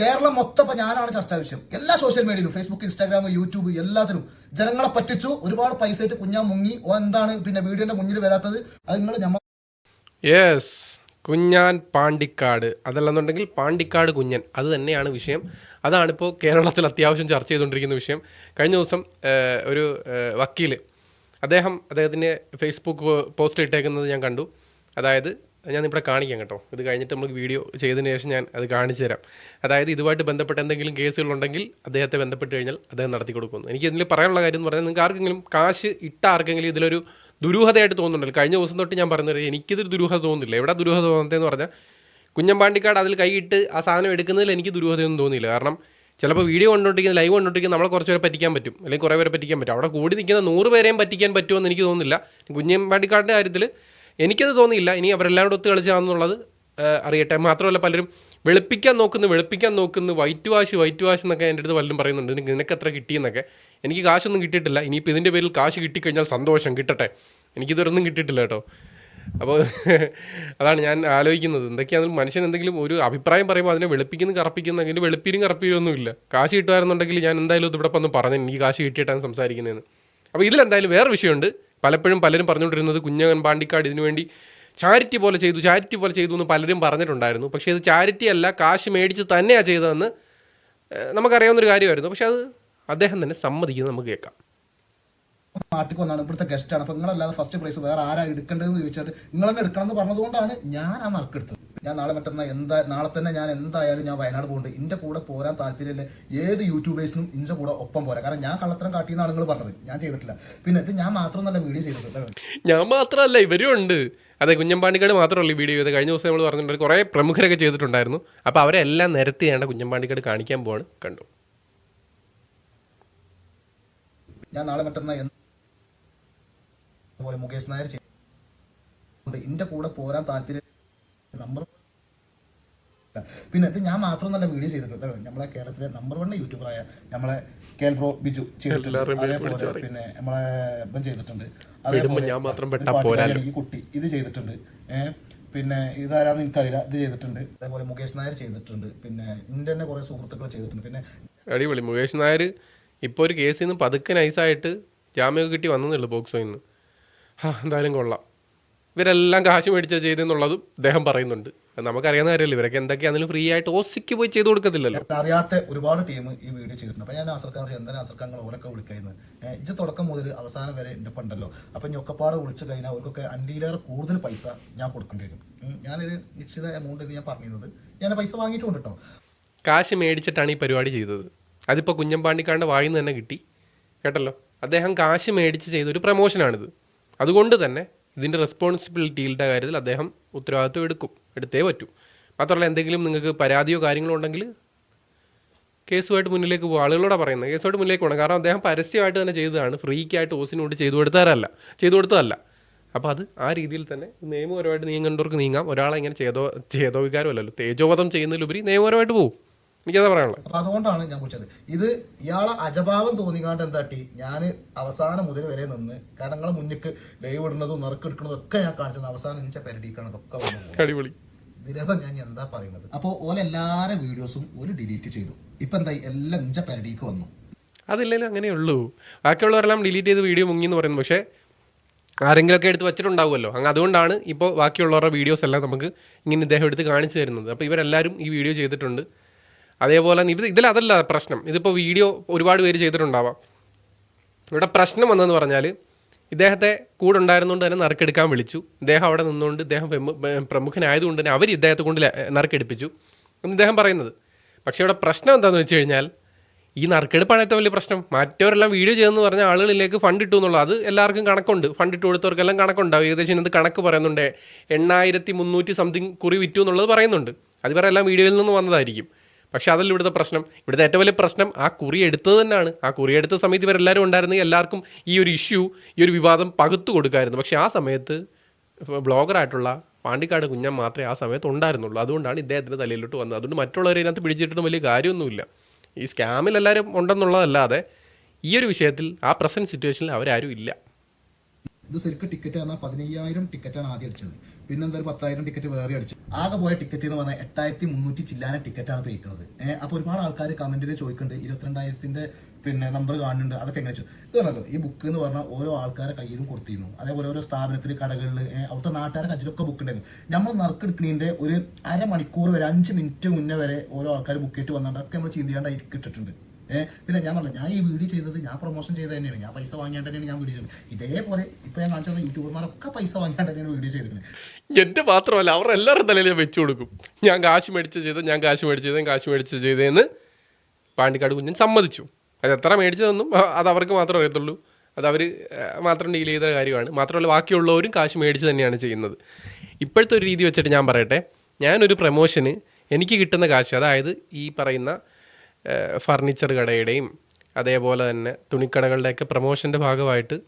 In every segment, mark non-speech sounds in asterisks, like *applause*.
കേരളം മൊത്തം ഇപ്പൊ ഞാനാണ് ചർച്ചാ വിഷയം. എല്ലാ സോഷ്യൽ മീഡിയയിലും ഫേസ്ബുക്ക് ഇൻസ്റ്റാഗ്രാം യൂട്യൂബ് എല്ലാത്തിലും ജനങ്ങളെ പറ്റിച്ചു ഒരുപാട് പൈസ ആയിട്ട് കുഞ്ഞാ മുങ്ങി. ഓ എന്താണ് പിന്നെ വീഡിയോന്റെ മുന്നിൽ വരാത്തത്? അത് നിങ്ങൾ ഞമ്മ യെസ് കുഞ്ഞാൻ പാണ്ടിക്കാട്. അതല്ലെന്നുണ്ടെങ്കിൽ പാണ്ടിക്കാട് കുഞ്ഞൻ. അത് തന്നെയാണ് വിഷയം. അതാണിപ്പോൾ കേരളത്തിൽ അത്യാവശ്യം ചർച്ച ചെയ്തുകൊണ്ടിരിക്കുന്ന വിഷയം. കഴിഞ്ഞ ദിവസം ഒരു വക്കീൽ അദ്ദേഹം അദ്ദേഹത്തിന്റെ ഫേസ്ബുക്ക് പോസ്റ്റ് ഇട്ടേക്കുന്നത് ഞാൻ കണ്ടു. അതായത് ഞാൻ ഇവിടെ കാണിക്കാം കേട്ടോ. ഇത് കഴിഞ്ഞിട്ട് നമുക്ക് വീഡിയോ ചെയ്തതിന് ശേഷം ഞാൻ അത് കാണിച്ചു തരാം. അതായത് ഇതുമായിട്ട് ബന്ധപ്പെട്ട എന്തെങ്കിലും കേസുകളുണ്ടെങ്കിൽ അദ്ദേഹത്തെ ബന്ധപ്പെട്ട് കഴിഞ്ഞാൽ അദ്ദേഹം നടത്തി കൊടുക്കുന്നു. എനിക്ക് ഇതിൽ പറയാനുള്ള കാര്യം എന്ന് പറഞ്ഞാൽ നിങ്ങൾക്ക് ആർക്കെങ്കിലും കാശ് ഇട്ട ആർക്കെങ്കിലും ഇതിലൊരു ദുരൂഹതയായിട്ട് തോന്നുന്നുണ്ടല്ലോ. കഴിഞ്ഞ ദിവസം തൊട്ട് ഞാൻ പറഞ്ഞത് എനിക്കിതൊരു ദുരൂഹത തോന്നുന്നില്ല. എവിടെ ദുരൂഹത തോന്നുന്നതെന്ന് പറഞ്ഞാൽ കുഞ്ഞമ്പാണ്ടിക്കാട് അതിൽ കൈയിട്ട് ആ സാധനം എടുക്കുന്നതിൽ എനിക്ക് ദുരൂഹതയൊന്നും തോന്നിയില്ല. കാരണം ചിലപ്പോൾ വീഡിയോ കണ്ടുകൊണ്ടിരിക്കുന്ന ലൈവ് കണ്ടുകൊണ്ടിരിക്കുന്ന നമ്മളെ കുറച്ച് പേരെ പറ്റിക്കാൻ പറ്റും. അല്ലെങ്കിൽ കുറേ പേരെ പറ്റിക്കാൻ പറ്റും. അവിടെ കൂടി നിൽക്കുന്ന നൂറ് പേരെയും പറ്റിക്കാൻ പറ്റുമെന്ന് എനിക്ക് തോന്നുന്നില്ല. കുഞ്ഞമ്പാണ്ടിക്കാടിന്റെ കാര്യത്തിൽ എനിക്കത് തോന്നിയില്ല. ഇനി അവരെല്ലാം കൂടെ ഒത്ത് കളിച്ചാണെന്നുള്ളത് അറിയട്ടെ. മാത്രമല്ല പലരും വെളുപ്പിക്കാൻ നോക്കുന്നു വെളുപ്പിക്കാൻ നോക്കുന്നു വൈറ്റ് വാഷ് വൈറ്റ് വാഷ് എന്നൊക്കെ എന്റെ അടുത്ത് പലരും പറയുന്നുണ്ട്. നിനക്ക് നിനക്ക് എത്ര കിട്ടിയെന്നൊക്കെ. എനിക്ക് കാശൊന്നും കിട്ടിയിട്ടില്ല. ഇനിയിപ്പോൾ ഇതിന്റെ പേരിൽ കാശ് കിട്ടിക്കഴിഞ്ഞാൽ സന്തോഷം കിട്ടട്ടെ. എനിക്കിതൊരൊന്നും കിട്ടിയിട്ടില്ല കേട്ടോ. അപ്പോൾ *laughs* അതാണ് ഞാൻ ആലോചിക്കുന്നത്. എന്തൊക്കെയാണെങ്കിലും മനുഷ്യൻ എന്തെങ്കിലും ഒരു അഭിപ്രായം പറയുമ്പോൾ അതിനെ വെളുപ്പിക്കുന്നു കറപ്പിക്കുന്നു അതിന്റെ വെളുപ്പിനും കറപ്പിനും ഒന്നുമില്ല കാശ് കിട്ടുമായിരുന്നുണ്ടെങ്കിൽ ഞാൻ എന്തായാലും ഇത് ഇവിടെ വന്ന് പറഞ്ഞു എനിക്ക് കാശ് കിട്ടിയിട്ടാണ് സംസാരിക്കുന്നതെന്ന്. അപ്പോൾ ഇതിലെന്തായാലും വേറെ വിഷയമുണ്ട്. പലപ്പോഴും പലരും പറഞ്ഞുകൊണ്ടിരുന്നത് കുഞ്ഞകൻ പാണ്ടിക്കാട് ഇതിനു വേണ്ടി ചാരിറ്റി പോലെ ചെയ്തു ചാരിറ്റി പോലെ ചെയ്തു എന്ന് പലരും പറഞ്ഞിട്ടുണ്ടായിരുന്നു. പക്ഷേ ഇത് ചാരിറ്റി അല്ല കാശ് മേടിച്ച് തന്നെയാണ് ചെയ്തതെന്ന് നമുക്കറിയാവുന്നൊരു കാര്യമായിരുന്നു. പക്ഷേ അത് അദ്ദേഹം തന്നെ സമ്മതിക്കുന്നത് നമുക്ക് കേൾക്കാം. നാട്ടിൽ വന്നാണ്. ഇവിടുത്തെ ഗസ്റ്റ് ആണ്. അപ്പൊ നിങ്ങളല്ലാതെ ഫസ്റ്റ് പ്രൈസ് വേറെ ആരാ എടുക്കേണ്ടതെന്ന് ചോദിച്ചിട്ട് നിങ്ങൾ തന്നെ എടുക്കണം എന്ന് പറഞ്ഞതുകൊണ്ടാണ് ഞാൻ ആ നറുക്കെടുത്തത് ഞാൻ നാളെ മറ്റന്നാൾ എന്താ നാളെ തന്നെ ഞാൻ എന്തായാലും ഞാൻ വയനാട് പോകുന്നുണ്ട് എന്റെ കൂടെ പോരാൻ താല്പര്യമില്ല. ഏത് യൂട്യൂബേഴ്സിനും ഇന്റെ കൂടെ ഒപ്പം പോരാ. കാരണം ഞാൻ കള്ളത്തരം കാട്ടിയെന്നാണ് നിങ്ങൾ പറഞ്ഞത്. ഞാൻ ചെയ്തിട്ടില്ല. പിന്നെ ഇത് ഞാൻ മാത്രം നല്ല വീഡിയോ ചെയ്തിട്ടുണ്ട് ഞാൻ മാത്രമല്ല ഇവരും ഉണ്ട്. അതെ കുഞ്ഞമ്പാണ്ടിക്കാട് മാത്രമല്ല ഈ വീഡിയോ ചെയ്ത് കഴിഞ്ഞ ദിവസം നമ്മൾ പറഞ്ഞിട്ടുണ്ട് കുറേ പ്രമുഖരൊക്കെ ചെയ്തിട്ടുണ്ടായിരുന്നു. അപ്പോൾ അവരെല്ലാം നിരത്തിയാണ് കുഞ്ഞമ്പാണ്ടിക്കാട് കാണിക്കാൻ പോവാണ്. കണ്ടു? ഞാൻ നാളെ മറ്റന്നാ എന്ത് പോലെ മുകേഷ് നായർ ചെയ്യുന്നുണ്ട് എന്റെ കൂടെ പോരാൻ താല്പര്യം നമ്പർ പിന്നെ ഞാൻ മാത്രം നല്ല വീഡിയോ ചെയ്തിട്ടുണ്ട് നമ്മളെ കേരളത്തിലെ നമ്പർ വൺ യൂട്യൂബറായ നമ്മളെ കേൽ ബ്രോ ബിജു ചെയ്തിട്ടുണ്ട്. അതേപോലെ പിന്നെ നമ്മളെ ചെയ്തിട്ടുണ്ട്. അതേപോലെ ഈ കുട്ടി ഇത് ചെയ്തിട്ടുണ്ട്. ഏഹ് പിന്നെ ഇതാരാന്ന് എനിക്കറിയില്ല. ഇത് ചെയ്തിട്ടുണ്ട്. അതേപോലെ മുകേഷ് നായർ ചെയ്തിട്ടുണ്ട്. പിന്നെ ഇന്റെ തന്നെ കുറെ സുഹൃത്തുക്കൾ ചെയ്തിട്ടുണ്ട്. പിന്നെ അടിപൊളി. മുകേഷ് നായർ ഇപ്പോൾ ഒരു കേസിൽ നിന്ന് പതുക്കെ നൈസായിട്ട് ജാമ്യമൊക്കെ കിട്ടി വന്നതേ ബോക്സോയിൽ നിന്ന്. ആ എന്തായാലും കൊള്ളാം. ഇവരെല്ലാം കാശ് മേടിച്ചാൽ ചെയ്തെന്നുള്ളതും അദ്ദേഹം പറയുന്നുണ്ട്. നമുക്കറിയാവുന്ന കാര്യമല്ല ഇവരൊക്കെ എന്തൊക്കെയാണെങ്കിലും ഫ്രീ ആയിട്ട് ഓസിക്ക് പോയി ചെയ്ത് കൊടുക്കത്തില്ലല്ലോ. അറിയാത്ത ഒരുപാട് ടീം ഈ വീഡിയോ ചെയ്തിട്ടുണ്ട്. അപ്പൊ ഞാൻ അസർക്കാർ എന്തായാലും അസർക്കാങ്ങൾ ഓരൊക്കെ വിളിക്കുന്നത് ഇത് തുടക്കം മുതൽ അവസാനം വരെ എന്റെ പണ്ടല്ലോ അപ്പൊ ഞൊക്കപ്പാട് വിളിച്ചു കഴിഞ്ഞാൽ അവർക്കൊക്കെ അൻഡിയിലേറെ കൂടുതൽ പൈസ ഞാൻ കൊടുക്കേണ്ടി വരും. ഞാനൊരു നിശ്ചിത എമൗണ്ട് ഞാൻ പറഞ്ഞിരുന്നത്. ഞാൻ പൈസ വാങ്ങിയിട്ടുണ്ട് കേട്ടോ കാശ് മേടിച്ചിട്ടാണ് ഈ പരിപാടി ചെയ്തത്. അതിപ്പോൾ കുഞ്ഞമ്പാണ്ടിക്കാണ്ട് വായിന്ന് തന്നെ കിട്ടി. കേട്ടല്ലോ? അദ്ദേഹം കാശ് മേടിച്ച് ചെയ്ത ചെയ്തൊരു പ്രമോഷനാണിത് അതുകൊണ്ട് തന്നെ ഇതിന്റെ റെസ്പോൺസിബിലിറ്റിയുടെ കാര്യത്തിൽ അദ്ദേഹം ഉത്തരവാദിത്വം എടുക്കും എടുത്തേ പറ്റൂ. മാത്രമല്ല എന്തെങ്കിലും നിങ്ങൾക്ക് പരാതിയോ കാര്യങ്ങളോ ഉണ്ടെങ്കിൽ കേസുമായിട്ട് മുന്നിലേക്ക് പോകും ആളുകളോടാണ് പറയുന്നത് കേസുമായിട്ട് മുന്നിലേക്ക് പോകണം. കാരണം അദ്ദേഹം പരസ്യമായിട്ട് തന്നെ ചെയ്തതാണ്. ഫ്രീക്കായിട്ട് ഓസിനോട് ചെയ്തു കൊടുത്താരല്ല ചെയ്തു കൊടുത്തതല്ല. അപ്പോൾ അത് ആ രീതിയിൽ തന്നെ നിയമപരമായിട്ട് നീങ്ങേണ്ടവർക്ക് നീങ്ങാം. ഒരാളെ ഇങ്ങനെ ചെയ്തോ ചെയ്തോ വികാരമല്ലല്ലോ തേജോവധം ചെയ്യുന്നതിലുപരി നിയമപരമായിട്ട് പോകും എനിക്കതാ പറയാനുള്ളത് അപ്പൊ അതുകൊണ്ടാണ് ഞാൻ വിളിച്ചത് ഇത് ഇയാളെ അജഭാവം തോന്നിക്കാണ്ട് എന്താട്ടി? ഞാൻ അവസാനം മുതൽ വരെ നിന്ന് കാരണം നിങ്ങളെ മുന്നിക്ക് ലൈവ് ഇടുന്നതും നറുക്കെടുക്കുന്നതും ഒക്കെ ഞാൻ കാണിച്ചത് അവസാനം ഇഞ്ച പെരടിക്കണം അതൊക്കെ വന്നു അടിപൊളി. ഇതിനകത്ത് ഞാൻ എന്താ പറയുന്നത് അപ്പോൾ ഓല എല്ലാരെ വീഡിയോസും ഒരു ഡിലീറ്റ് ചെയ്തു. ഇപ്പൊ എന്തായി? എല്ലാം ഇഞ്ച പെരടിക്ക് വന്നു. അതില്ലെങ്കിലും അങ്ങനെയുള്ളൂ. ബാക്കിയുള്ളവരെല്ലാം ഡിലീറ്റ് ചെയ്ത് വീഡിയോ മുങ്ങി എന്ന് പറയുന്നു. പക്ഷേ ആരെങ്കിലുമൊക്കെ എടുത്ത് വെച്ചിട്ടുണ്ടാവുമല്ലോ. അങ്ങ് അതുകൊണ്ടാണ് ഇപ്പോൾ ബാക്കിയുള്ളവരുടെ വീഡിയോസ് എല്ലാം നമുക്ക് ഇങ്ങനെ ഇദ്ദേഹം എടുത്ത് കാണിച്ചു തരുന്നത്. അപ്പോൾ ഇവരെല്ലാവരും ഈ വീഡിയോ ചെയ്തിട്ടുണ്ട്. അതേപോലെ തന്നെ ഇത് ഇതിലതല്ല പ്രശ്നം. ഇതിപ്പോൾ വീഡിയോ ഒരുപാട് പേര് ചെയ്തിട്ടുണ്ടാവാം. ഇവിടെ പ്രശ്നം വന്നതെന്ന് പറഞ്ഞാൽ ഇദ്ദേഹത്തെ കൂടെ ഉണ്ടായിരുന്നുകൊണ്ട് തന്നെ നറുക്കെടുക്കാൻ വിളിച്ചു. ഇദ്ദേഹം അവിടെ നിന്നുകൊണ്ട് ഇദ്ദേഹം പ്രമുഖനായതുകൊണ്ട് തന്നെ അവർ ഇദ്ദേഹത്തെ കൊണ്ട് നറുക്കെടുപ്പിച്ചു. എന്ന് ഇദ്ദേഹം പറയുന്നത്. പക്ഷേ ഇവിടെ പ്രശ്നം എന്താണെന്ന് വെച്ച് കഴിഞ്ഞാൽ ഈ നറുക്കെടുപ്പാണ് ഏറ്റവും വലിയ പ്രശ്നം. മറ്റവരെല്ലാം വീഡിയോ ചെയ്തെന്ന് പറഞ്ഞ ആളുകളിലേക്ക് ഫണ്ട് ഇട്ടു എന്നുള്ളത്. അത് എല്ലാവർക്കും കണക്കുണ്ട്. ഫണ്ട് ഇട്ട് കൊടുത്തവർക്കെല്ലാം കണക്കുണ്ടാവും ഏകദേശം ഇന്നത് കണക്ക് പറയുന്നുണ്ട്. എണ്ണായിരത്തി മുന്നൂറ്റി സംതിങ് കുറി വിറ്റു എന്നുള്ളത് പറയുന്നുണ്ട്. അത് വേറെ എല്ലാം വീഡിയോയിൽ നിന്ന് വന്നതായിരിക്കും. പക്ഷേ അതല്ല ഇവിടുത്തെ പ്രശ്നം. ഇവിടുത്തെ ഏറ്റവും വലിയ പ്രശ്നം ആ കുറി എടുത്തത് തന്നെയാണ്. ആ കുറി എടുത്ത സമയത്ത് ഇവരെല്ലാവരും ഉണ്ടായിരുന്നെങ്കിൽ എല്ലാവർക്കും ഈ ഒരു ഇഷ്യൂ ഈ ഒരു വിവാദം പകുത്തു കൊടുക്കായിരുന്നു. പക്ഷേ ആ സമയത്ത് ബ്ലോഗറായിട്ടുള്ള പാണ്ടിക്കാട് കുഞ്ഞൻ മാത്രമേ ആ സമയത്ത് ഉണ്ടായിരുന്നുള്ളൂ. അതുകൊണ്ടാണ് ഇദ്ദേഹത്തിന്റെ തലയിലോട്ട് വന്നത്. അതുകൊണ്ട് മറ്റുള്ളവരെ ഇതിനകത്ത് പിടിച്ചിട്ടൊന്നും വലിയ കാര്യമൊന്നുമില്ല. ഈ സ്കാമിൽ എല്ലാവരും ഉണ്ടെന്നുള്ളതല്ലാതെ ഈ ഒരു വിഷയത്തിൽ ആ പ്രസന്റ് സിറ്റുവേഷനിൽ അവരാരും ഇല്ല. ഇത് ശരിക്കും ടിക്കറ്റ് പറഞ്ഞാൽ പതിനയ്യായിരം ടിക്കറ്റാണ് ആദ്യം അടിച്ചത്. പിന്നെ എന്താ പത്തായിരം ടിക്കറ്റ് വേറെ അടിച്ചു. ആകെ പോയ ടിക്കറ്റ് എന്ന് പറഞ്ഞാൽ എട്ടായിരത്തി മുന്നൂറ്റി ചില്ലാന ടിക്കറ്റാണ് തയ്ക്കുന്നത് അപ്പോൾ അപ്പൊ ഒരുപാട് ആൾക്കാർ കമന്റിൽ ചോദിക്കുന്നുണ്ട് ഇരുപത്തിരണ്ടായിരത്തിന്റെ പിന്നെ നമ്പർ കാണുന്നുണ്ട് അതൊക്കെ എങ്ങനെ ചോദിച്ചു ഇത് പറഞ്ഞല്ലോ ഈ ബുക്ക് എന്ന് പറഞ്ഞാൽ ഓരോ ആൾക്കാരെ കയ്യിലും കൊടുത്തിരുന്നു. അതേപോലെ ഓരോ സ്ഥാപനത്തിൽ കടകളിൽ അവിടുത്തെ നാട്ടുകാരെ കയ്യിലൊക്കെ ബുക്ക് ഉണ്ടായിരുന്നു നമ്മൾ നറുക്കെടുക്കുന്നതിന്റെ ഒരു അരമണിക്കൂർ വരെ അഞ്ച് മിനിറ്റ് മുന്നേ വരെ ഓരോ ആൾക്കാർ ബുക്ക് ചെയ്തിട്ട് വന്നിട്ട് ഒക്കെ നമ്മൾ ചിന്തിയാണ്ടായി ഏഹ് പിന്നെ ഞാൻ പറഞ്ഞു ഞാൻ ഈ വീഡിയോ ചെയ്തത് ഞാൻ പ്രൊമോഷൻ ചെയ്ത് തന്നെയാണ്. ഞാൻ പൈസ വാങ്ങിയാണ്ട് തന്നെയാണ് ഞാൻ വീഡിയോ ചെയ്തത്. ഇതേപോലെ ഇപ്പൊ ഞാൻ കാണിച്ചത് യൂട്യൂബർമാരൊക്കെ പൈസ വാങ്ങിയാണ്ട് തന്നെയാണ് വീഡിയോ ചെയ്തിരിക്കുന്നത്. എന്റെ മാത്രമല്ല അവർ എല്ലാവരുടെ തലയിൽ വെച്ചു കൊടുക്കും. ഞാൻ കാശ് മേടിച്ച് ചെയ്ത് ഞാൻ കാശ് മേടിച്ച് ചെയ്തേ കാശ് മേടിച്ച് ചെയ്തേന്ന് പാണ്ടിക്കാട് കുഞ്ഞൻ സമ്മതിച്ചു. അത് എത്ര മേടിച്ചതെന്നും അത് അവർക്ക് മാത്രമേ അറിയത്തുള്ളൂ. അത് അവർ മാത്രം ഡീൽ ചെയ്ത കാര്യമാണ്. മാത്രമല്ല ബാക്കിയുള്ളവരും കാശ് മേടിച്ച് തന്നെയാണ് ചെയ്യുന്നത്. ഇപ്പോഴത്തെ ഒരു രീതി വെച്ചിട്ട് ഞാൻ പറയട്ടെ. ഞാനൊരു പ്രമോഷന് എനിക്ക് കിട്ടുന്ന കാശ് അതായത് ഈ പറയുന്ന ഫർണിച്ചർ കടയുടെയും അതേപോലെ തന്നെ തുണിക്കടകളുടെയൊക്കെ പ്രമോഷന്റെ ഭാഗമായിട്ട്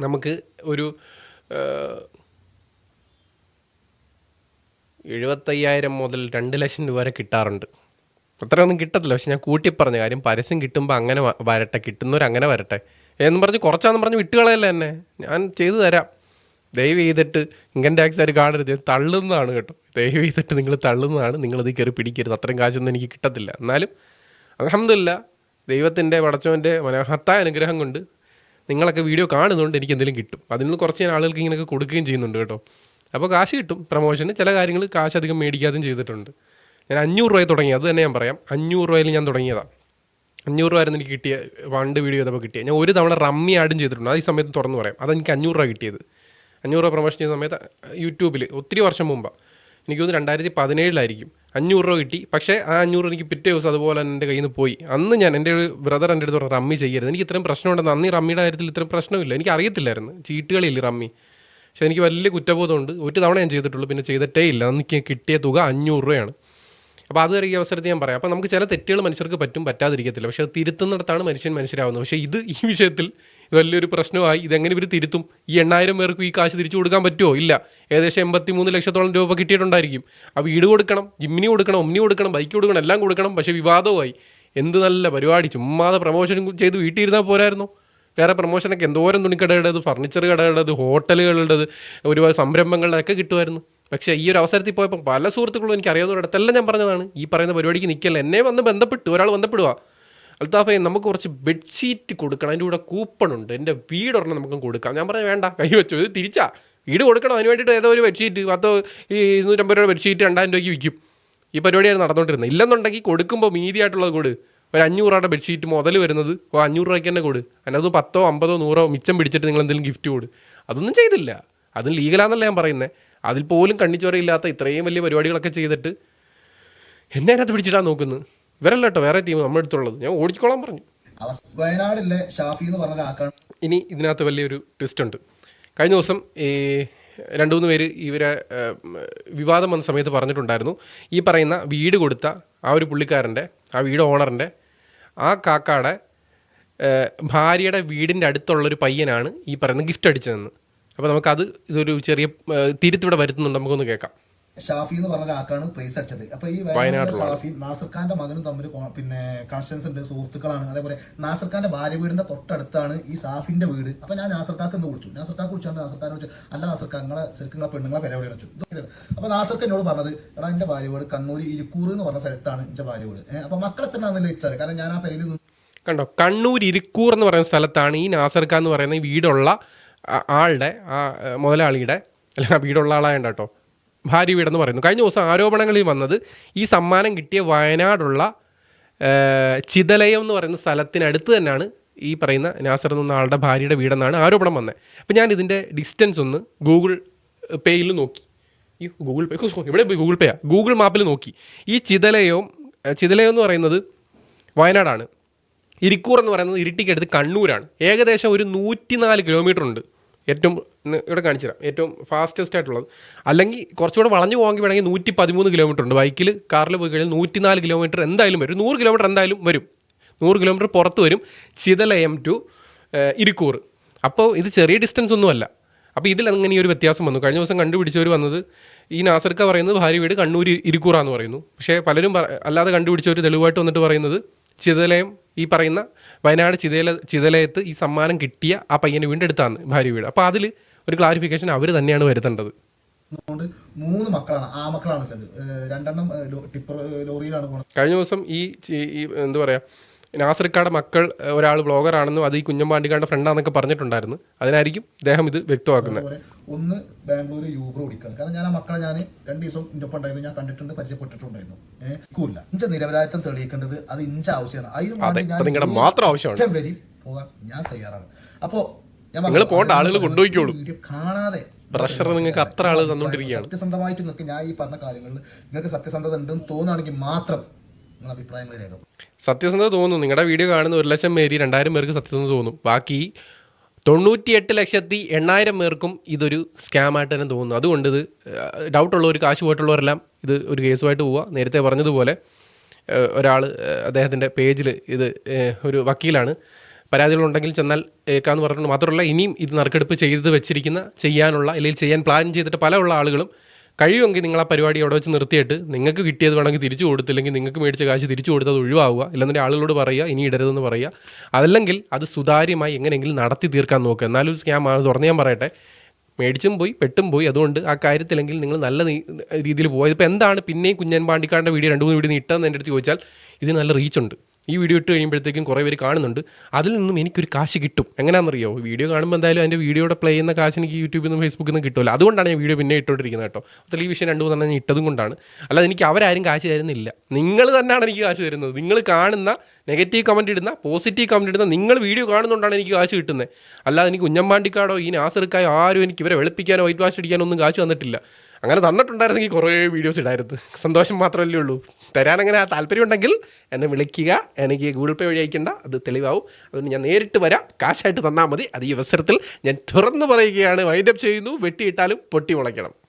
നമുക്ക് ഒരു എഴുപത്തയ്യായിരം മുതൽ രണ്ട് ലക്ഷം രൂപ വരെ കിട്ടാറുണ്ട്. അത്രയൊന്നും കിട്ടത്തില്ല. പക്ഷെ ഞാൻ കൂട്ടി പറഞ്ഞ കാര്യം പരസ്യം കിട്ടുമ്പോൾ അങ്ങനെ വരട്ടെ കിട്ടുന്നവർ അങ്ങനെ വരട്ടെ എന്ന് പറഞ്ഞ് കുറച്ചാന്ന് പറഞ്ഞ് വിട്ടുകളയല്ല എന്നെ. ഞാൻ ചെയ്തു തരാം. ദയവ് ചെയ്തിട്ട് ഇൻകം ടാക്സ് ആര് കാണരുത്. തള്ളുന്നതാണ് കേട്ടോ. ദയവ് ചെയ്തിട്ട് നിങ്ങൾ തള്ളുന്നതാണ്. നിങ്ങളത് കയറി പിടിക്കരുത്. അത്രയും കാശൊന്നും എനിക്ക് കിട്ടത്തില്ല. എന്നാലും അലഹമില്ല ദൈവത്തിന്റെ പടച്ചവന്റെ മനോഹത്തായ അനുഗ്രഹം കൊണ്ട് നിങ്ങളൊക്കെ വീഡിയോ കാണുന്നതുകൊണ്ട് എനിക്ക് എന്തെങ്കിലും കിട്ടും. അതിൽ നിന്ന് കുറച്ച് ഞാൻ ആളുകൾക്ക് ഇങ്ങനെയൊക്കെ കൊടുക്കുകയും ചെയ്യുന്നുണ്ട് കേട്ടോ. അപ്പോൾ കാശ് കിട്ടും പ്രൊമോഷന് ചില കാര്യങ്ങൾ കാശ് അധികം മേടിക്കാതെയും ചെയ്തിട്ടുണ്ട്. ഞാൻ അഞ്ഞൂറ് രൂപയിൽ തുടങ്ങി. അത് തന്നെ ഞാൻ പറയാം. അഞ്ഞൂറ് രൂപയിൽ ഞാൻ തുടങ്ങിയതാണ് അഞ്ഞൂറ് രൂപ ആയിരുന്നു എനിക്ക് കിട്ടിയ പണ്ട് വീഡിയോ ചെയ്തപ്പോൾ കിട്ടിയ. ഞാൻ ഒരു തവണ റമ്മി ആഡും ചെയ്തിട്ടുണ്ട്. ആ ഈ സമയത്ത് തുറന്ന് പറയാം. അതെനിക്ക് അഞ്ഞൂറ് രൂപ കിട്ടിയത്. അഞ്ഞൂറ് രൂപ പ്രൊമോഷൻ ചെയ്യുന്ന സമയത്ത് യൂട്യൂബിൽ ഒത്തിരി വർഷം മുമ്പാണ് എനിക്ക് തോന്നുന്നു രണ്ടായിരത്തി പതിനേഴിലായിരിക്കും അഞ്ഞൂറ് രൂപ കിട്ടി. പക്ഷേ ആ അഞ്ഞൂറ് എനിക്ക് പിറ്റേ ദിവസം അതുപോലെ തന്നെ എന്റെ കയ്യിൽ നിന്ന് പോയി. അന്ന് ഞാൻ എന്റെ ഒരു ബ്രദർ എന്റെ അടുത്ത് പറഞ്ഞു റമ്മി ചെയ്യരുത്. എനിക്ക് ഇത്രയും പ്രശ്നമുണ്ടെന്ന് അന്ന് റമ്മിയുടെ കാര്യത്തിൽ ഇത്രയും പ്രശ്നമില്ല. എനിക്ക് അറിയത്തില്ലായിരുന്നു. ചീട്ടുകളില്ല റമ്മി? പക്ഷെ എനിക്ക് വലിയ കുറ്റബോധമുണ്ട്. ഒരു തവണ ഞാൻ ചെയ്തിട്ടുള്ളൂ. പിന്നെ ചെയ്തിട്ടേ ഇല്ല. അന്ന് കിട്ടിയ തുക അഞ്ഞൂറ് രൂപയാണ്. അപ്പോൾ അത് ഈ അവസരത്തിൽ ഞാൻ പറയാം. അപ്പോൾ നമുക്ക് ചില തെറ്റുകൾ മനുഷ്യർക്ക് പറ്റും പറ്റാതിരിക്കത്തില്ല. പക്ഷേ അത് തിരുത്തുന്നിടത്താണ് മനുഷ്യൻ മനുഷ്യരാകുന്നത് പക്ഷേ ഇത് ഈ വിഷയത്തിൽ വലിയൊരു പ്രശ്നമായി. ഇതെങ്ങനെ ഇവർ തിരുത്തും? ഈ എണ്ണായിരം പേർക്ക് ഈ കാശ് തിരിച്ചു കൊടുക്കാൻ പറ്റുമോ ഇല്ല. ഏകദേശം എൺപത്തി മൂന്ന് ലക്ഷത്തോളം രൂപ കിട്ടിയിട്ടുണ്ടായിരിക്കും. ആ വീട് കൊടുക്കണം ജിമ്മിനി കൊടുക്കണം ഒമ്നി കൊടുക്കണം ബൈക്ക് കൊടുക്കണം എല്ലാം കൊടുക്കണം. പക്ഷേ വിവാദമായി എന്ത് നല്ല പരിപാടി. ചുമ്മാതെ പ്രമോഷൻ ചെയ്ത് വീട്ടിൽ പോരായിരുന്നു. വേറെ പ്രൊമോഷനൊക്കെ എന്തോരം തുണിക്കടയുടേത് ഫർണിച്ചർ കടകളുടേത് ഹോട്ടലുകളുടേത് ഒരുപാട് സംരംഭങ്ങളുടെയൊക്കെ കിട്ടുമായിരുന്നു. പക്ഷേ ഈ ഒരു അവസരത്തിൽ പോയപ്പോൾ പല സുഹൃത്തുക്കളും എനിക്ക് അറിയാവുന്നവരടുത്തെല്ലാം ഞാൻ പറഞ്ഞതാണ് ഈ പറയുന്ന പരിപാടിക്ക് നിൽക്കല്ല എന്നെ വന്ന് ബന്ധപ്പെട്ടു ഒരാൾ ബന്ധപ്പെടുക അൽത്താഫെ നമുക്ക് കുറച്ച് ബെഡ്ഷീറ്റ് കൊടുക്കണം. അതിന്റെ കൂടെ കൂപ്പൺ ഉണ്ട്. എന്റെ വീട് ഒരെണ്ണം നമുക്ക് കൊടുക്കാം. ഞാൻ പറഞ്ഞു വേണ്ട. കൈ വെച്ചു. ഇത് തിരിച്ചാ. വീട് കൊടുക്കണം. അതിന് വേണ്ടിയിട്ട് ഏതോ ഒരു ബെഡ്ഷീറ്റ് പത്തോ ഈ ഇരുന്നൂറ്റമ്പത് രൂപ ബെഡ്ഷീറ്റ് രണ്ടായിരം രൂപയ്ക്ക് വിൽക്കും. ഈ പരിപാടിയാണ് നടന്നുകൊണ്ടിരുന്നത് ഇല്ലെന്നുണ്ടെങ്കിൽ കൊടുക്കുമ്പോൾ മീതിയായിട്ടുള്ളത് കൊടു. ഒരു അഞ്ഞൂറ് രൂപയുടെ ബെഡ്ഷീറ്റ് മുതൽ വരുന്നത് ഓ അഞ്ഞൂറ് രൂപയ്ക്ക് തന്നെ കൊടു. അതിനകത്ത് പത്തോ അമ്പതോ നൂറോ മിച്ചം പിടിച്ചിട്ട് നിങ്ങൾ എന്തെങ്കിലും ഗിഫ്റ്റ് കൊടു. അതൊന്നും ചെയ്തില്ല. അതും ലീഗലാന്നല്ല ഞാൻ പറയുന്നത് അതിൽ പോലും കണ്ണിച്ചോരയില്ലാത്ത ഇത്രയും വലിയ പരിപാടികളൊക്കെ ചെയ്തിട്ട് എന്നെ അതിനകത്ത് പിടിച്ചിട്ടാണ് നോക്കുന്നത് ഇവരല്ല കേട്ടോ വേറെ ടീം നമ്മുടെ അടുത്തുള്ളത്. ഞാൻ ഓടിക്കോളാൻ പറഞ്ഞു. വയനാടിലെ ഷാഫി എന്ന് പറഞ്ഞ ഒരാൾക്കാണ്. ഇനി ഇതിനകത്ത് വലിയൊരു ട്വിസ്റ്റ് ഉണ്ട്. കഴിഞ്ഞ ദിവസം ഈ രണ്ടു മൂന്ന് പേര് ഇവരെ വിവാദം വന്ന സമയത്ത് പറഞ്ഞിട്ടുണ്ടായിരുന്നു. ഈ പറയുന്ന വീട് കൊടുത്ത ആ ഒരു പുള്ളിക്കാരന്റെ ആ വീട് ഓണറിന്റെ ആ കാക്കാടെ ഭാര്യയുടെ വീടിന്റെ അടുത്തുള്ളൊരു പയ്യനാണ് ഈ പറയുന്ന ഗിഫ്റ്റ് അടിച്ചതെന്ന്. അപ്പോൾ നമുക്കത് ഇതൊരു ചെറിയ തിരുത്തിവിടെ വരുത്തുന്നുണ്ട്. നമുക്കൊന്ന് കേൾക്കാം. ഷാഫി എന്ന് പറഞ്ഞ ഒരാൾക്കാണ് പ്രൈസ് അടിച്ചത്. അപ്പൊ ഈ വയനാട്ടിലെ ഷാഫി നാസർ ഖാന്റെ മകനും തമ്മിൽ പിന്നെ കണക്ഷൻസ് ഉണ്ട് സുഹൃത്തുക്കളാണ്. അതേപോലെ നാസർ ഖാന്റെ ഭാര്യ വീടിന്റെ തൊട്ടടുത്താണ് ഈ ഷാഫിന്റെ വീട്. അപ്പൊ ഞാൻ നാസർ ഖാക്ക് എന്ന് വിളിച്ചു. നാസർ ഖാക്ക് വിളിച്ചാണ്ട് നാസർ ഖാൻ വിളിച്ചു അല്ല നാസർ ഖാൻ നിങ്ങളെ ശരിക്കും പെണ്ണുങ്ങളെ പരിപാടി അടച്ചു അപ്പൊ നാസർ എന്നോട് പറഞ്ഞത് എടാ എന്റെ ഭാര്യ വീട് കണ്ണൂർ ഇരിക്കൂർ എന്ന് പറഞ്ഞ സ്ഥലത്താണ് എന്റെ ഭാര്യ വീട്. അപ്പൊ മക്കളെ തന്നെ ആണെന്നല്ലേ വെച്ചത് കാരണം ഞാൻ ആ പെരയിൽ നിന്ന് കണ്ടോ? കണ്ണൂർ ഇരിക്കൂർ എന്ന് പറയുന്ന സ്ഥലത്താണ് ഈ നാസർക്ക എന്ന് പറയുന്ന വീടുള്ള ആളുടെ ആ മുതലാളിയുടെ അല്ല വീടുള്ള ആളായ കേട്ടോ ഭാര്യ വീടെന്ന് പറയുന്നു. കഴിഞ്ഞ ദിവസം ആരോപണങ്ങളിൽ വന്നത് ഈ സമ്മാനം കിട്ടിയ വയനാടുള്ള ചിതലയം എന്ന് പറയുന്ന സ്ഥലത്തിനടുത്ത് തന്നെയാണ് ഈ പറയുന്ന നാസർ എന്ന ആളുടെ ഭാര്യയുടെ വീടെന്നാണ് ആരോപണം വന്നത് അപ്പം ഞാൻ ഇതിന്റെ ഡിസ്റ്റൻസ് ഒന്ന് ഗൂഗിൾ പേയിൽ നോക്കി. ഈ ഗൂഗിൾ പേ ഇവിടെ ഗൂഗിൾ പേയാ ഗൂഗിൾ മാപ്പിൽ നോക്കി. ഈ ചിതലയവും ചിതലയം എന്ന് പറയുന്നത് വയനാടാണ്. ഇരിക്കൂർ എന്ന് പറയുന്നത് ഇരിട്ടിക്കടുത്ത് കണ്ണൂരാണ്. ഏകദേശം ഒരു നൂറ്റിനാല് കിലോമീറ്റർ ഉണ്ട്. ഏറ്റവും ഇവിടെ കാണിച്ചു തരാം ഏറ്റവും ഫാസ്റ്റസ്റ്റ് ആയിട്ടുള്ളത്. അല്ലെങ്കിൽ കുറച്ചുകൂടെ വളഞ്ഞു പോകാൻ വേണമെങ്കിൽ നൂറ്റി പതിമൂന്ന് കിലോമീറ്റർ ഉണ്ട് ബൈക്കിൽ കാറിൽ പോയി കഴിഞ്ഞാൽ നൂറ്റിനാല് കിലോമീറ്റർ എന്തായാലും വരും. നൂറ് കിലോമീറ്റർ എന്തായാലും വരും. നൂറ് കിലോമീറ്റർ പുറത്ത് വരും. ചിതലയം ടു ഇരിക്കൂർ. അപ്പോൾ ഇത് ചെറിയ ഡിസ്റ്റൻസ് ഒന്നുമല്ല അപ്പോൾ ഇതിൽ അങ്ങനെ ഒരു വ്യത്യാസം വന്നു. കഴിഞ്ഞ ദിവസം കണ്ടുപിടിച്ചവർ വന്നത് ഈ നാസർക്ക പറയുന്നത് ഭാര്യ വീട് കണ്ണൂർ ഇരിക്കൂറാന്ന് പറയുന്നു. പക്ഷേ പലരും അല്ലാതെ കണ്ടുപിടിച്ചവർ തെളിവായിട്ട് വന്നിട്ട് പറയുന്നത് ചിതലയം ഈ പറയുന്ന വയനാട് ചിതല ചിതലയത്ത് ഈ സമ്മാനം കിട്ടിയ ആ പയ്യനെ വീണ്ടെടുത്താണ് ഭാര്യ വീട്. അപ്പോൾ അതിൽ ഒരു ക്ലാരിഫിക്കേഷൻ അവർ തന്നെയാണ് വരുത്തേണ്ടത്. മൂന്ന് മക്കളാണ് ആ മക്കളാണ് രണ്ടെണ്ണം ടിപ്പർ ലോറിയിലാണ് കഴിഞ്ഞ ദിവസം ഈ ഈ എന്താ പറയുക നാസറിക്കാട് മക്കൾ ഒരാൾ ബ്ലോഗറാണെന്നും അത് ഈ കുഞ്ഞമ്പാണ്ടിക്കാരുടെ ഫ്രണ്ടാന്നൊക്കെ പറഞ്ഞിട്ടുണ്ടായിരുന്നു. അതിനായിരിക്കും അദ്ദേഹം ഇത് വ്യക്തമാക്കുന്നത്. ഒന്ന് ബാംഗ്ലൂർ യൂബർ ഓടിക്കുകയാണ് കാരണം ഞാൻ ആ മക്കളെ ഞാൻ രണ്ട് ദിവസം ഇന്റെ ഒപ്പം ഉണ്ടായിരുന്നു. ഞാൻ കണ്ടിട്ടുണ്ട് പരിചയപ്പെട്ടിട്ടുണ്ടായിരുന്നു. ഏഹ് ഇല്ല ഇഞ്ച നിരപരാധിത്വം തെളിയിക്കേണ്ടത് അത് ഇഞ്ച ആവശ്യമാണ്. അതിന് മാത്രം ആവശ്യമാണ്. വരി പോകാൻ ഞാൻ തയ്യാറാണ്. അപ്പോ നിങ്ങൾ പോകേണ്ട ആളുകൾ കൊണ്ടുപോയിക്കോളൂ. കാണാതെ പ്രഷർ നിങ്ങൾക്ക് അത്ര ആൾ തന്നുകൊണ്ടിരിക്കുകയാണ്. സത്യസന്ധമായിട്ട് നിങ്ങൾക്ക് ഞാൻ ഈ പറഞ്ഞ കാര്യങ്ങളിൽ നിങ്ങൾക്ക് സത്യസന്ധത ഉണ്ടെന്ന് തോന്നുകയാണെങ്കിൽ മാത്രം സത്യസന്ധത തോന്നുന്നു. നിങ്ങളുടെ വീഡിയോ കാണുന്ന ഒരു ലക്ഷം പേര് രണ്ടായിരം പേർക്ക് സത്യസന്ധത തോന്നും. ബാക്കി തൊണ്ണൂറ്റിയെട്ട് ലക്ഷത്തി എണ്ണായിരം പേർക്കും ഇതൊരു സ്കാമായിട്ട് തന്നെ തോന്നുന്നു. അതുകൊണ്ട് ഇത് ഡൗട്ടുള്ളവർ കാശ് പോയിട്ടുള്ളവരെല്ലാം ഇത് ഒരു കേസുമായിട്ട് പോവുക നേരത്തെ പറഞ്ഞതുപോലെ ഒരാൾ അദ്ദേഹത്തിന്റെ പേജിൽ ഇത് ഒരു വക്കീലാണ്. പരാതികളുണ്ടെങ്കിൽ ചെന്നാൽ ഏക്കാന്ന് പറഞ്ഞിട്ടുണ്ട്. മാത്രമല്ല ഇനിയും ഇത് നറുക്കെടുപ്പ് ചെയ്ത് വെച്ചിരിക്കുന്ന ചെയ്യാനുള്ള അല്ലെങ്കിൽ ചെയ്യാൻ പ്ലാൻ ചെയ്തിട്ട് പല ഉള്ള ആളുകളും കഴിയുമെങ്കിൽ നിങ്ങൾ ആ പരിപാടി അവിടെ വെച്ച് നിർത്തിയിട്ട് നിങ്ങൾക്ക് കിട്ടിയത് വേണമെങ്കിൽ തിരിച്ചു കൊടുത്തില്ലെങ്കിൽ നിങ്ങൾക്ക് മേടിച്ച കാശ് തിരിച്ചു കൊടുത്തത് ഒഴിവാവുക ഇല്ലെന്നുണ്ടെങ്കിൽ ആളുകളോട് പറയുക ഇനി ഇടരുതെന്ന് പറയുക. അതല്ലെങ്കിൽ അത് സുതാര്യമായി എങ്ങനെയെങ്കിലും നടത്തി തീർക്കാൻ നോക്കുക. എന്നാലും സ്കാം ആണ് തുറന്ന് ഞാൻ പറയട്ടെ. മേടിച്ചും പോയി പെട്ടും പോയി. അതുകൊണ്ട് ആ കാര്യത്തിലെങ്കിൽ നിങ്ങൾ നല്ല രീതിയിൽ പോയത് ഇപ്പോൾ എന്താണ് പിന്നെയും കുഞ്ഞൻ പാണ്ടിക്കാരന്റെ വീഡിയോ രണ്ട് മൂന്ന് വീഡിയോ നീ ഇട്ടതെന്ന് എന്റെ അടുത്ത് ചോദിച്ചാൽ ഇതിന് നല്ല റീച്ചുണ്ട് ഈ വീഡിയോ ഇട്ട് കഴിയുമ്പോഴത്തേക്കും കുറേ പേര് കാണുന്നുണ്ട്. അതിൽ നിന്നും എനിക്കൊരു കാശ് കിട്ടും. എങ്ങനെയാണെന്നറിയോ വീഡിയോ കാണുമ്പോൾ എന്തായാലും അതിന്റെ വീഡിയോയുടെ പ്ലേ ചെയ്യുന്ന കാശ് എനിക്ക് യൂട്യൂബിൽ നിന്നും ഫേസ്ബുക്കിൽ നിന്നും കിട്ടുമല്ലോ അതുകൊണ്ടാണ് ഞാൻ വീഡിയോ പിന്നെ ഇട്ടുകൊണ്ടിരിക്കുന്നത് കേട്ടോ. ടെലിവിഷൻ രണ്ട് മൂന്നെണ്ണം ഞാൻ ഇട്ടതും കൊണ്ടാണ്. അല്ലാതെ എനിക്ക് അവരാരും കാശ് തരുന്നില്ല. നിങ്ങൾ തന്നെയാണ് എനിക്ക് കാശ് തരുന്നത്. നിങ്ങൾ കാണുന്ന നെഗറ്റീവ് കമന്റ് ഇടുന്ന പോസിറ്റീവ് കമന്റ് ഇടുന്ന നിങ്ങൾ വീഡിയോ കാണുന്നതുകൊണ്ടാണ് എനിക്ക് കാശ് കിട്ടുന്നത്. അല്ലാതെ എനിക്ക് കുഞ്ഞമ്പാണ്ടിക്കാടോ ഈ നാസർക്കായോ ആരും എനിക്ക് ഇവരെ വെളുപ്പിക്കാനോ വൈറ്റ് വാഷ് അടിക്കാനോ ഒന്നും കാശ് തന്നിട്ടില്ല. അങ്ങനെ തന്നിട്ടുണ്ടായിരുന്നെങ്കിൽ കുറേ വീഡിയോസ് ഇടായിരുന്നു. സന്തോഷം മാത്രമല്ലേ ഉള്ളൂ. തരാനങ്ങനെ ആ താല്പര്യം ഉണ്ടെങ്കിൽ എന്നെ വിളിക്കുക. എനിക്ക് ഗൂഗിൾ പേ വഴി അയക്കേണ്ട. അത് തെളിവാവും. അതുകൊണ്ട് ഞാൻ നേരിട്ട് വരാം. കാശായിട്ട് തന്നാൽ മതി. അത് ഈ അവസരത്തിൽ ഞാൻ തുറന്നു പറയുകയാണ്. വൈൻഡപ്പ് ചെയ്യുന്നു. വെട്ടിയിട്ടാലും പൊട്ടി മുളയ്ക്കണം.